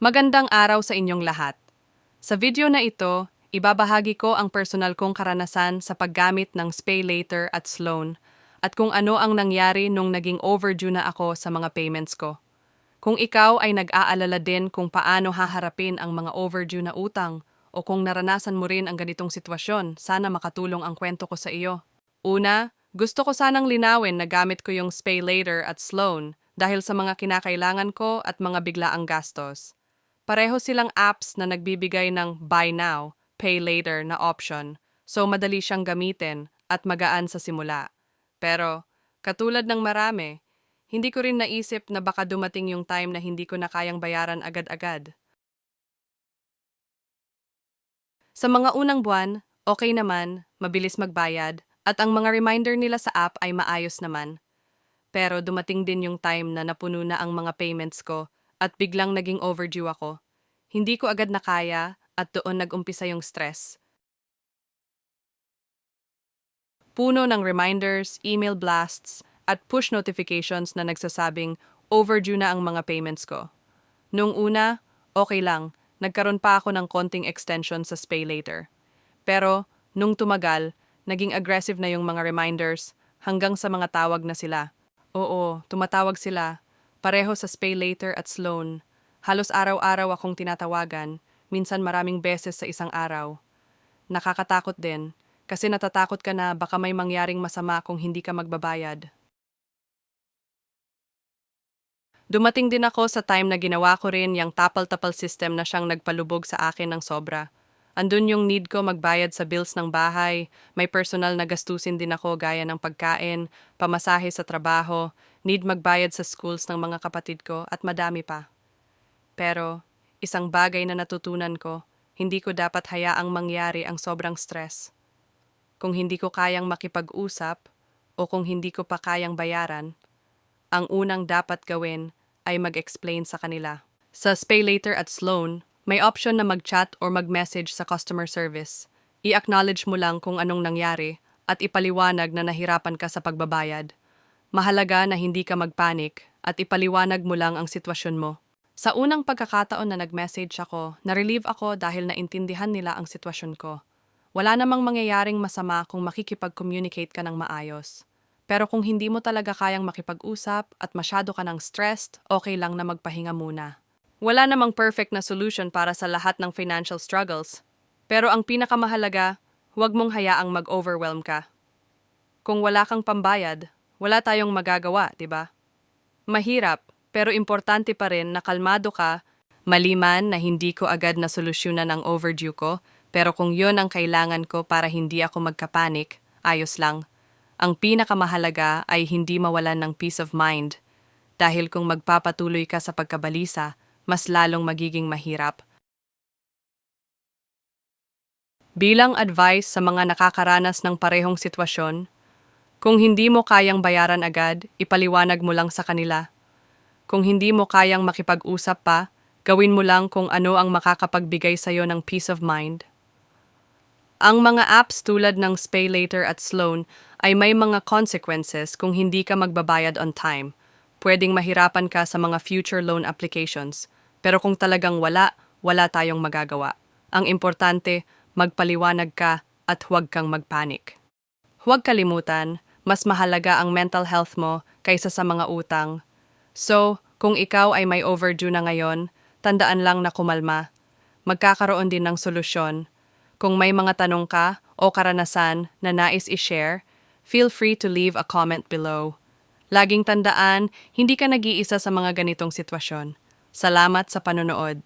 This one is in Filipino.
Magandang araw sa inyong lahat. Sa video na ito, ibabahagi ko ang personal kong karanasan sa paggamit ng Pay Later at Sloan at kung ano ang nangyari nung naging overdue na ako sa mga payments ko. Kung ikaw ay nag-aalala din kung paano haharapin ang mga overdue na utang o kung naranasan mo rin ang ganitong sitwasyon, sana makatulong ang kwento ko sa iyo. Una, gusto ko sanang linawin na gamit ko yung Pay Later at Sloan dahil sa mga kinakailangan ko at mga biglaang gastos. Pareho silang apps na nagbibigay ng buy now, pay later na option, so madali siyang gamitin at magaan sa simula. Pero, katulad ng marami, hindi ko rin naisip na baka dumating yung time na hindi ko na kayang bayaran agad-agad. Sa mga unang buwan, okay naman, mabilis magbayad, at ang mga reminder nila sa app ay maayos naman. Pero dumating din yung time na napuno na ang mga payments ko at biglang naging overdue ako. Hindi ko agad nakaya at doon nag-umpisa yung stress. Puno ng reminders, email blasts, at push notifications na nagsasabing overdue na ang mga payments ko. Nung una, okay lang, nagkaroon pa ako ng konting extension sa Pay Later. Pero, nung tumagal, naging aggressive na yung mga reminders hanggang sa mga tawag na sila. Oo, tumatawag sila. Pareho sa Pay Later at Sloan. Halos araw-araw akong tinatawagan, minsan maraming beses sa isang araw. Nakakatakot din, kasi natatakot ka na baka may mangyaring masama kung hindi ka magbabayad. Dumating din ako sa time na ginawa ko rin yung tapal-tapal system na siyang nagpalubog sa akin ng sobra. Andun yung need ko magbayad sa bills ng bahay, may personal na gastusin din ako gaya ng pagkain, pamasahe sa trabaho, need magbayad sa schools ng mga kapatid ko at madami pa. Pero, isang bagay na natutunan ko, hindi ko dapat hayaang mangyari ang sobrang stress. Kung hindi ko kayang makipag-usap o kung hindi ko pa kayang bayaran, ang unang dapat gawin ay mag-explain sa kanila. Sa Pay Later at Sloan, may option na mag-chat or mag-message sa customer service. I-acknowledge mo lang kung anong nangyari at ipaliwanag na nahirapan ka sa pagbabayad. Mahalaga na hindi ka magpanik at ipaliwanag mo lang ang sitwasyon mo. Sa unang pagkakataon na nag-message ako, na-relieve ako dahil naintindihan nila ang sitwasyon ko. Wala namang mangyayaring masama kung makikipag-communicate ka ng maayos. Pero kung hindi mo talaga kayang makipag-usap at masyado ka ng stressed, okay lang na magpahinga muna. Wala namang perfect na solution para sa lahat ng financial struggles. Pero ang pinakamahalaga, huwag mong hayaang mag-overwhelm ka. Kung wala kang pambayad, wala tayong magagawa, di ba? Mahirap, pero importante pa rin na kalmado ka, maliman na hindi ko agad na solusyonan ang overdue ko, pero kung yon ang kailangan ko para hindi ako magkapanik, ayos lang. Ang pinakamahalaga ay hindi mawalan ng peace of mind. Dahil kung magpapatuloy ka sa pagkabalisa, mas lalong magiging mahirap. Bilang advice sa mga nakakaranas ng parehong sitwasyon, kung hindi mo kayang bayaran agad, ipaliwanag mo lang sa kanila. Kung hindi mo kayang makipag-usap pa, gawin mo lang kung ano ang makakapagbigay sa'yo ng peace of mind. Ang mga apps tulad ng Pay Later at Sloan ay may mga consequences kung hindi ka magbabayad on time. Pwedeng mahirapan ka sa mga future loan applications. Pero kung talagang wala, wala tayong magagawa. Ang importante, magpaliwanag ka at huwag kang magpanik. Huwag kalimutan, mas mahalaga ang mental health mo kaysa sa mga utang. So, kung ikaw ay may overdue na ngayon, tandaan lang na kumalma. Magkakaroon din ng solusyon. Kung may mga tanong ka o karanasan na nais i-share, feel free to leave a comment below. Laging tandaan, hindi ka nag-iisa sa mga ganitong sitwasyon. Salamat sa panonood.